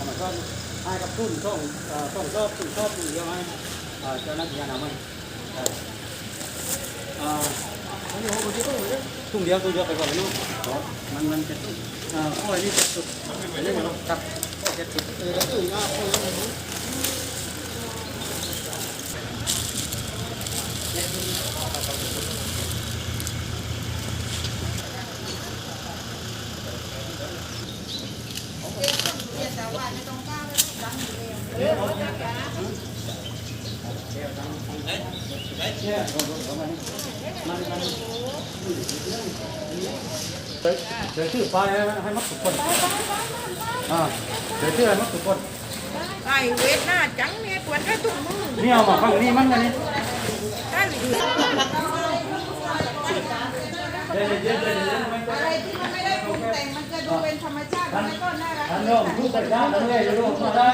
ธรรมชาติให้กับทุนต้องต้องชอบต้องชอบทุนเดียวให้เจ้าหน้าที่อนามัยเอ่อเอ่ออันนี้ผมก็คิดว่าทุนเดียวทุนเดียวไปก่อนเลยเนาะมันมันเป็นเอ่อข้อนี้เป็นสุดอันนี้มันครับเจ็ดสิบเออแล้วตื่นมาข้อนี้เนี่ยผมผมมันมันมัน เดี๋ยวเชื่อไปให้มัดทุกคนอ่าเดี๋ยวชื่อให้มัดทุกคนไอ้เวทหน้าจังเนี่ยปวดแค่ตุ้มมือนี่เอามาฟังนี่มันนะนี่ได้หรือเดี๋ยวเดี๋ยวเดี๋ยวเดี๋ยวไม่ต้อะไรที่มันไม่ได้ปรุง ดูเป็นธรรมชาติมันก็น่ารักอันนี้ผมพูดแต่ยาทั้งเลยลูกมาได้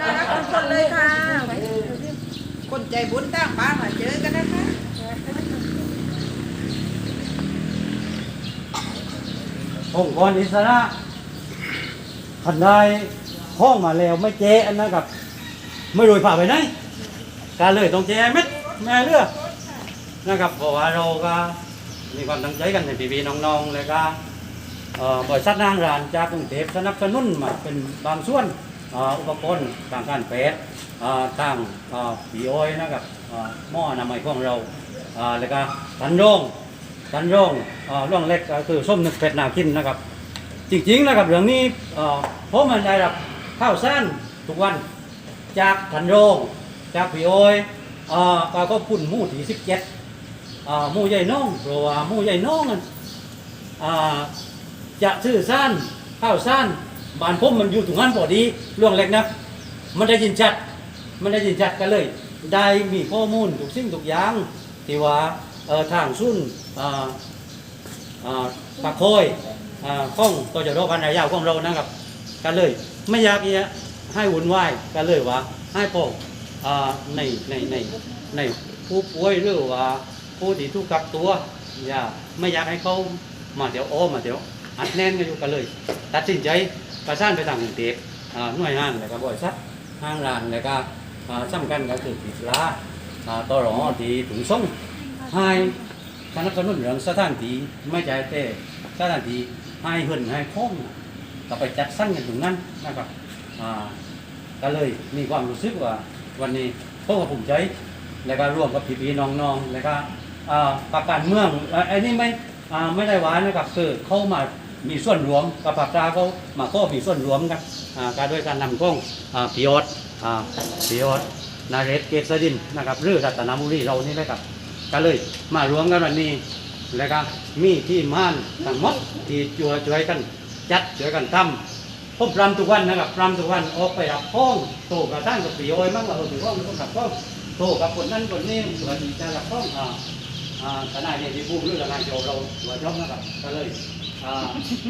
น่ารักทุกคนเลยค่ะ คนใจบุญตั้งบ้านมาเจอกันนะคะองค์กรอิสระขันได้ห้องมาแล้วไม่เจ๊อันนั้นกับ ไม่รวยผ่าไปไหนการเลยต้องเจ๊เม็ดแม่เลือกนะครับเพราะว่าเราก็มีความตั้งใจกันในปีๆน้องๆเลยก็ บริษัทนางรานจากกรุงเทพสนับสนุนมาเป็นบางส่วนอุปกรณ์ทางการแพทย์ทางผีอ้อยนะครับหม้อนามัยของเราเอ่อแล้วก็ตันโรงตันโรงเอ่อร่องเล็กก็คือส้มนึกเป็ดนาคินนะครับ จริงๆนะครับเรื่องนี้ผมมันได้รับข้าวสารทุกวันจากตันโรงจากผีอ้อยเอ่อก็ก็พุ่นหมู่ที่สิบเจ็ดหมู่ใหญ่น้องเพราะว่าหมู่ใหญ่น้องนั่นอ่า จะซื้อซ่านข้าวซ่านบ้านผมมันอยู่ตรงนั้นพอดีเรื่องเล็กนะมันได้ยินชัด มันได้ยินชัดกันเลย ได้มีข้อมูลทุกสิ่งทุกอย่างที่ว่าทางซุ่นปากโคอยข้องตัวจรพันรายาวของเรานะครับกันเลย ไม่ยากเอียให้วุ่นวายกันเลยว่า ให้พวกในในในในผู้ป่วยหรือว่าผู้ที่ถูกกักตัวอย่าไม่อยากให้เขามาเดี๋ยวโอ้มาเดี๋ยว อัดแน่นกันอยู่กันเลย ตัดสินใจประสานไปทางกรุงเทพอ่าหน่วยงานแล้วก็บริษัทห้างร้านแล้วก็อ่าสำคัญก็คือปิดลาอ่าตรอที่ถุงส่งให้สนับสนุนเรื่องสถานที่ไม่ใช่แต่สถานที่ให้เหินให้ข้องก็ไปจัดสรรกันตรงนั้นนะครับอ่าก็เลยมีความรู้สึกว่าวันนี้พวกเราภูมิใจแล้วก็ร่วมกับพี่ๆน้องๆแล้วก็อ่าประการเมืองอันนี้ไม่ไม่ได้หวานนะครับคือเข้ามา มีส่วนรวมกับปากตราเขามาก็มีส่วนรวมกันอ่าการด้วยการนำกล้องอ่าพิยอดอ่าพิยอดนาเรศเกษดินนะครับหรือรัตนบุรีเรานี่แหละครับก็เลยมารวมกันวันนี้แล้วก็มีที่ม่านทั้งหมดที่ช่วยช่วยกันจัดช่วยกันทำผมรำทุกวันนะครับรำทุกวันออกไปรับพ้องโตกระทั่งกับปีโอยมั่งว่าถือว่ามันต้องรับพ้องโตกับคนนั้นคนนี้เผื่อที่จะรับพ้องอ่าอ่าทนายเนี่ยที่พูดเรื่องทนายโจเราหัวช่องนะครับก็เลย อ่า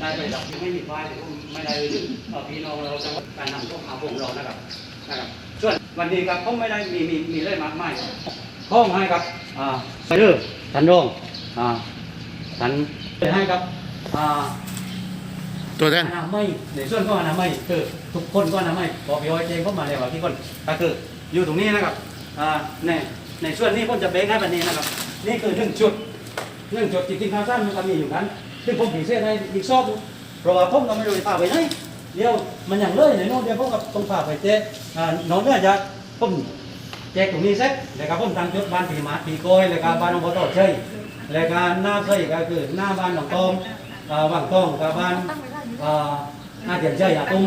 ได้ไปรับยังไม่มีไฟล์แต่ก็ไม่ได้เรื่อพี่น้องเราจังหวัดการนำข้องมาพงเรานะครับนะครับส่วนวันนี้ครับผมไม่ได้มีมีมีเรื่องมากมายข้องให้ครับอ่าไปเรื่อทันโรงอ่าทันให้ครับอ่าตัวแทนอนามัยในส่วนของอนามัยคือทุกคนก็อนามัยบอกพี่อ้อยเจงเข้ามาเลยว่าที่คนก็คืออยู่ตรงนี้นะครับอ่าในในส่วนนี้ผมจะแบ่งให้แบบนี้นะครับ นี่คือหนึ่งจุดหนึ่งจุดจริงๆข้าวสั้นมันก็มีอยู่นั้น ซึ่งผมผีเส้นให้อีกซอบเพราะว่าผมก็ไม่รู้จะพาไปไหนเดี๋ยวมันอย่างเลยในโน้นเดี๋ยวผมกับต้องพาไปเจ๊อ่าน้องเนี่ยจะผมแจกตรงนี้เสร็จแล้วก็ผมตั้งจุดบ้านผีหมาผีโกยแล้วก็บ้านน้องบัวโตเชยแล้วก็หน้าเคยก็คือหน้าบ้านหนองตองอ่าวังตองกับบ้านอาเดียนใจอะตุ้ม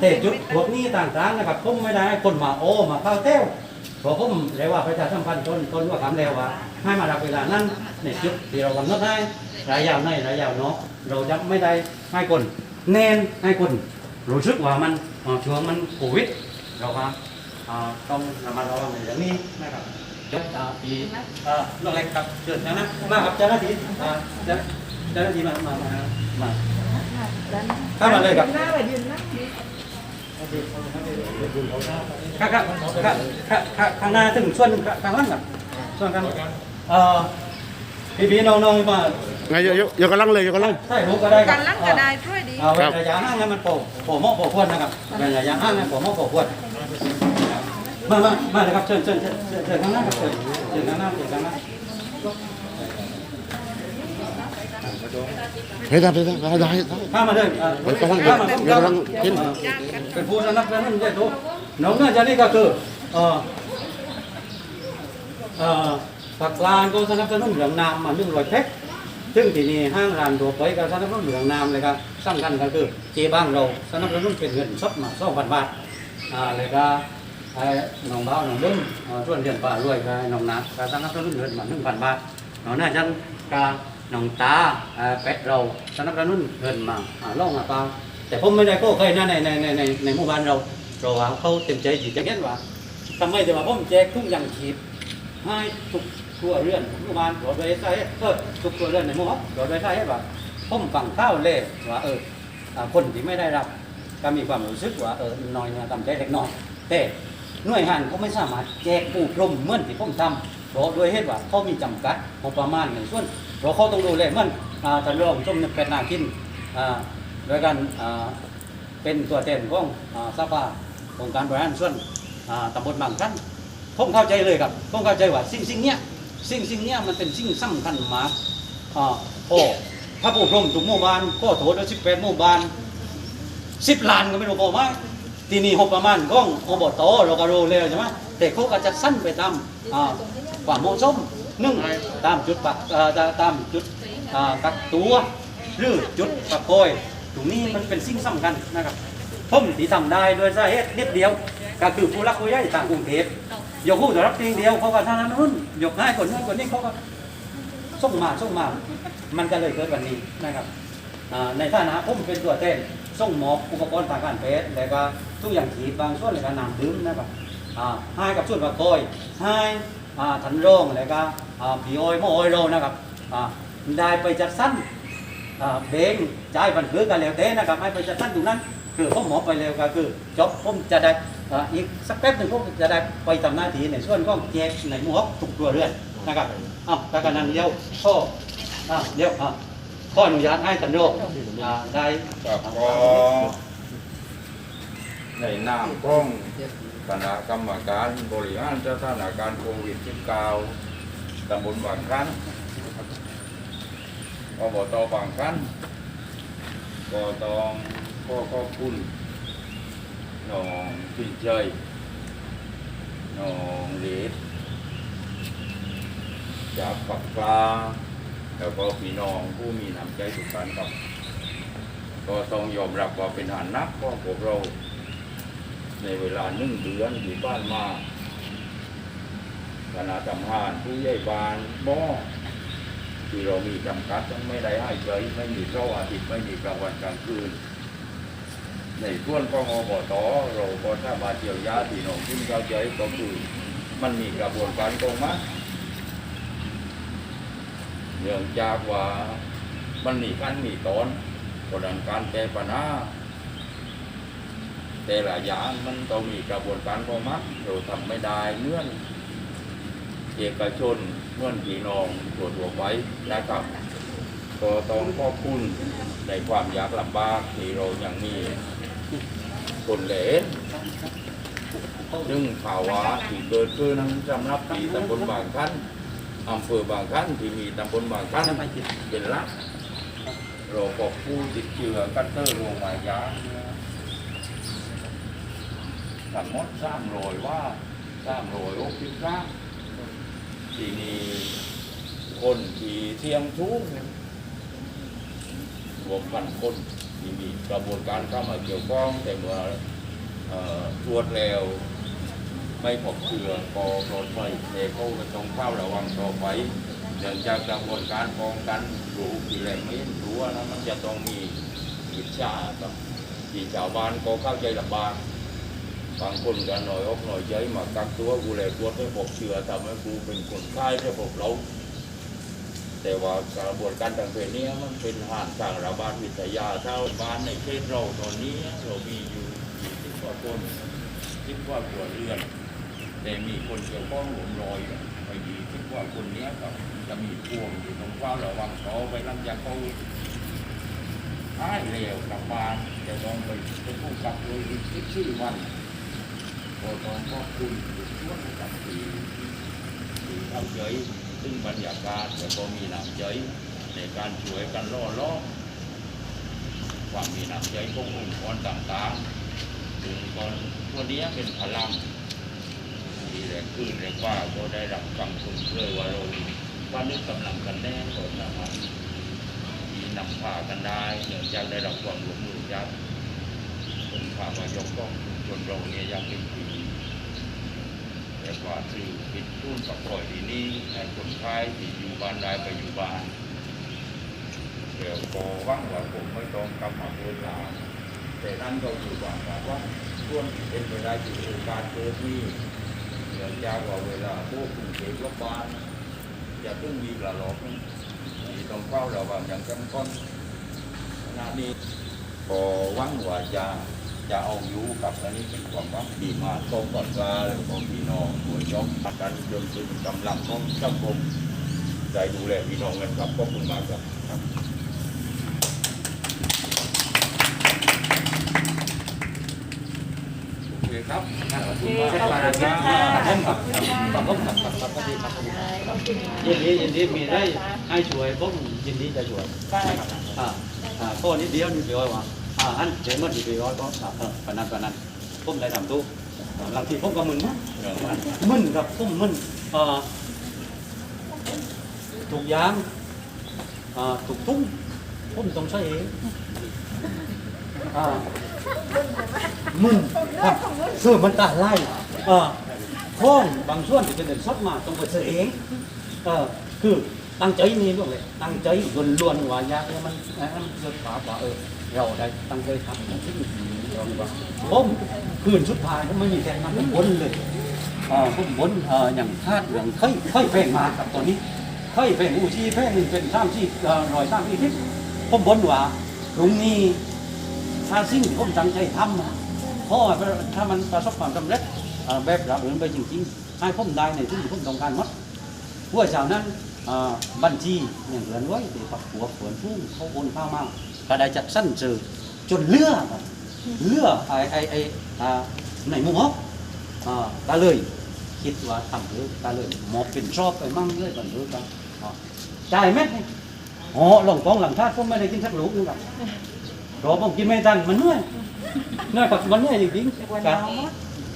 เตะจุดพวกนี้ต่างๆนะครับผมไม่ได้คนมาโอมาเข้าเต้วเพราะผมเรียกว่าประชาสัมพันธ์ต้นต้นว่าคำเร็วว่าให้มารับเวลานั้นในจุดที่เรากำหนดให้ รายยาวในรายยาวเนาะเราจะไม่ได้ให้คนเน้นให้คนรู้สึกว่ามันช่วงมันโควิดเราก็อ่าต้องระมัดระวังในเรื่องนี้นะครับยกปีเอ่อน้องเล็กครับเชิญนะนะมาครับเจ้าหน้าที่เจ้าเจ้าหน้าที่มามามามาข้ามาเลยครับหน้าไปยืนนั่งข้างข้างข้างข้างข้างหน้าถึงส่วนข้างล่างครับส่วนข้างเอ่อพี่พี่น้องน้องมาไงโยโยโยกำลังเลยโยกำลัง ใช่ผมก็ได้คกัรับนลังก็ได้ช่วยดี เอาเว้นระยะห่างให้มันโผล่โผล่หม้อโผล่ขวดนะครับเว้นระยะห่างให้โผล่หม้อโผล่ขวดมามามาเลยครับเชิญเชิญเชิญเชิญเชิญข้างหน้าครับเชิญเชิญข้างหน้าเชิญข้างหน้าเฮ้ยได้ได้ได้ได้ได้ข้ามมาเลยอ่าเดี๋ยวกำลังข้ามมาเดี๋ยวกำลังกินเป็นผู้สนับสนุนได้ทุกน้องน่าจะนี่ก็คือเอ่อเอ่อผักลานก็สนับสนุนเหลืองนามมาหนึ่งร้อยแพ็ค ซึ่งที่นี่ห้างร้านตัวไปก็สนับสนุนเหลืองนามเลยครับสำคัญก็คือเจบ้างเราสนับสนุนเป็นเงินสดมาสองพันบาทอ่าเลยก็ไอ้น้องเบ้าน้องเบิ้มส่วนเดือนป่ารวยก็น้องนัดก็สนับสนุนเงินมาหนึ่งพันบาทน้องน่าจะกาน้องตาอ่าเป็ดเราสนับสนุนเงินมาอ่าล่องมาเปล่าแต่ผมไม่ได้โก้ใครนะในในในในในหมู่บ้านเราเราว่าเขาเต็มใจที่จะเห็นว่าทำไมแต่ว่าผมแจกทุกอย่างชีพให้ทุก ครัวเรื่อนทุกมู่บ้านรถไฟใช้เออทุกครัวเรื่อนในหมู่บ้านรถไฟใช้ว่าผมฟังข้าวเล่ว่าเออคนที่ไม่ได้รับก็มีความรู้สึกว่าเออน้อยเนี่ยทำใจเล็กน้อยแต่หน่วยงานเขาไม่สามารถแจกปูพรมเหมือนที่ผมทำเพราะด้วยเหตุว่าเขามีจำกัดงบประมาณในส่วนเพราะเขาต้องดูแลเมือนอ่าท่านรองชมนึกเป็นนาคินอ่าโดยการเป็นตัวแทนของสภาองค์การบริหารส่วนตำบลบางขั้นผมเข้าใจเลยครับผมเข้าใจว่าสิ่งสิ่งเนี้ย สิ่งสิ่งเนี้ยมันเป็นสิ่งสำคัญมากอ่าโอ้ถ้าผู้พรมทุกหมู่บ้านก็โถดสิบแปดหมู่บ้านสิบล้านก็ไม่รู้พอไหมทีนี้หกประมาณก้องอบตเราก็รู้แล้วใช่ไหมแต่เขาก็จะสั้นไปตามอ่าความเหมาะสมหนึ่งตามจุดปักอ่าตามจุดอ่ากักตัวหรือจุดปักโกยตรงนี้มันเป็นสิ่งสำคัญนะครับผมที่ทำได้โดยสาเหตุนิดเดียว ก็คือผู้รักผู้ใหญ่ต่างกรุงเทพ ยกผู้ตัวรับเพียงเดียวเขาก็ทางนั้นยกให้คนนั้นคนนี้เขาก็ส่งมาส่งมา มันก็เลยเกิดวันนี้นะครับอ่าในฐานะผมเป็นตัวแทนส่งหมอบอุปกรณ์ทางการแพทย์แล้วก็ทุกอย่างฉีดบางส่วนแล้วก็นำดื่มนะครับให้กับส่วนประกอยให้ทันโรงแล้วก็ผีอ้อยมออ้อยเรนะครับได้ไปจัดสรรอ่าเบงจ่ายบันคือกันแล้วเต้นะครับให้ไปจัดตั้งตรงนั้น คือผมหมอไปแล้วก็คือจบผมจะได้ อีกสักแป๊บหนึ่งผมจะได้ไปทำหน้าที่ในส่วนของแจกในหมู่ฮอกทุกตัวเรื่อนนะครับอ้าวต่กันนั้นเดียวข้ออ่าวเดี๋ยวอ่าวข้ออนุญาตให้ตันโยกได้ครับก็ในนามของคณะกรรมการบริหารสถานการณ์โควิด -19 ตำบลบางครั้งอบตบางครั้งก็ต้องขอขอบคุณ น้องพินเจยน้องเลดจากปักปลาแล้วก็พี่น้องผู้มีน้ำใจสุขันครับ ก็ต้องยอมรับว่าเป็นหานนักพราะพวกเรา ในเวลาหนึ่งเดือนอยู่บ้านมาคณะทำงานผู้ใหญ่บ้านบ่ที่เรามีจำกัดไม่ได้ให้ใจไม่มีเสาร์อาทิตย์ไม่มีกลางวันกลางคืน ในส่วนของอบตเราก็ถ้ามาเยียวยาที่น้องที่เข้าใจก็คือมันมีกระบวนการตรงมาเนื่องจากว่ามันมีขั้นมีตอนเพราะฉะนั้นการแก้ปัญหาแต่ละอย่างมันต้องมีกระบวนการของมันเราทำไม่ได้เมื่อนเอกชนเมื่อนพี่น้องตัวตัวๆไปนะครับก็ต้องขอบคุณในความยากลำบากที่เรายังมี คนเหลนซึ่งภาวะที่เกิดขึ้นสำหรับที่ตำบลบางขั้นอำเภอบางขั้นที่มีตำบลบางขั้นเป็นหลักเราพบผู้ติดเชื้อกัตเตอร์โรมายาทั้งหมดสามร้อยว่าสามร้อยหกสิบสามที่นี่คนที่เทียมทุกรวมพันคนที่ มีกระบวนการเข้ามาเกี่ยวข้องแต่เมื่อตรวจแล้วไม่พบเชื้อก็ปลอดภัยแต่เขาก็ต้องเฝ้าระวังต่อไปเนื่องจากกระบวนการป้องกันโรคที่แหล่งไม่รู้นะมันจะต้องมีวิจชาครับที่ชาวบ้านก็เข้าใจลำบากบางคนก็หน่อยอกหน่อยใจมากักตัวกูเลยตรวจไม่พบเชื้อทำให้กูเป็นคนไข้ไม่พบเรา แต่ว่ากระบวนการต่างๆนี้มันเป็นห่านทางระบาดวิทยาเท่าบ้านในเขตเราตอนนี้เรามีอยู่สิบกว่าคนสิบกว่าครัวเรือน แต่มีคนเกี่ยวข้องหลวมรอยไม่ดีคิดว่าคนนี้ก็จะมีพวงอยู่ตรงเฝ้าระวังเขาไปหลังจาเขาหายเร็วกลับบ้านจะต้องไปเป็นผู้กับโดยอีกสิบสี่วันก็ต้องขอบคุณทุกช่วงกับที่ที่ทำเฉย ซึ่งบรรยากาศแต่ก็มีน้ำใจในการช่วยกันล่อล้อมความมีน้ำใจขององค์กรต่างๆองค์กรตัวนี้เป็นพลังมีแรงขึ้นแรงว่าก็ได้รับคำชมเลยว่าเราว่านึกกำลังกันแน่ก็สามารถมีนำพากันได้เนื่องจากได้รับความร่วมมือจากคนพามายกต้องจนเราเนี่ยยังเป็นปีแต่ว่าสื่อปิดทุ่นประกอบทีนี้ให้ค นไข้ที่อยู่บ้านได้ไปอยู่บ้านเดี๋ยวก็ว่างว่าผมไม่ต้องกลับมาเวลาแต่นั่นก็อยู่บ้านว่าส่วนที่เป็นไปได้คือโอกาสเกิดนี้เนื่องจากว่าเวลาพวกกรุงเทพโรงพยาบาลจะต้องมีกระหลอกมีต้องเฝ้าระวังอย่างเข้มข้นขณะนี้พอวังว่าจะ จะเอาอยู่กับอันนี้เป็นความวังดีมากต้มกับปลาแล้วก็พี่น้องหัวยกกันจนเป็นกำลังของสังคมได้ดูแลพี่น้องกันครับขอบคุณมากครับโอเคครับขอบคุณมากครับผมครับผมครับครับครับครับครับยินดียินดีมีได้ให้ช่วยผมยินดีจะช่วยนะครับอ่าอ่าข้อนี้เดียวนี่เดียวว่า อันเดี๋ยวมันดีไปร้อยก็เออปนันปานนั้นผมได้ทำทุกบางทีผมก็มึนนะมึนครับผมมึนถูกยางถูกทุ่งผมต้องใช้เองมึนครับคือมันตาไล่อ่าห้องบางส่วนที่เป็นเงินสดมาต้องไปซื้อเองเออคือตั้งใจนี่ลูกเลยตั้งใจล้วนๆว่าอยากให้มันให้มันเกิดขาว่าเออ เราได้ตั้งใจทำสิ่งที่ดีเราดีกว่าผมคืนสุดท้ายผมไม่มีแรงงานผมบนเลยอ่าผมบนเอ่ออย่างคาดอย่างค่อยค่อยเพลงมากับตอนนี้ค่อยเพลงอูชีเพลงหนึ่งเป็นสามชีเอ่อร้อยสามชีทิศผมบนว่าตรงนี้ถ้าสิ่งที่ผมตั้งใจทำนะเพราะว่าถ้ามันประสบความสำเร็จเอ่อแบบรับเงินไปจริงๆให้ผมได้ในที่ที่ผมต้องการหมดพวกเจ้านั้นเอ่อบัญชีอย่างเหลือนไว้เดี๋ยวปักหัวเผือนฟุ้งเขาโอนเข้ามาก็ ก็ได้จัดสั้นเจอจนเลือครับเลือไอไอไอในมุมฮอกอ่าก็เลยคิดว่าทำเถอะก็เลยหมอบเป็นชอบไปมั่งเลยบันเถอะครับอ๋อจ่ายไหมอ๋อหลงกองหลังชาติผมไม่ได้กินสักลูกนึงครับรอผมกินไม่ทันมันเหนื่อยเหนื่อยกับมันเหนื่อยจริงๆครับ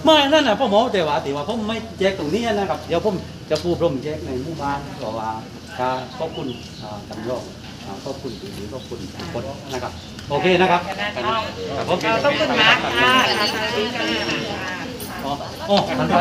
ไม่นั่นน่ะพ่อหมอแต่ว่าแต่ว่าผมไม่แจกตรงนี้นะครับ เดี๋ยวผมจะปูพรมแจกในหมู่บ้านเพราะว่าการขอบคุณอ่าตำรวจ อ่าขอบคุณผู้ถือขอบคุณทุกคนนะครับ โอเคนะครับครับผมขอบคุณมากค่ะอ๋ออ๋อ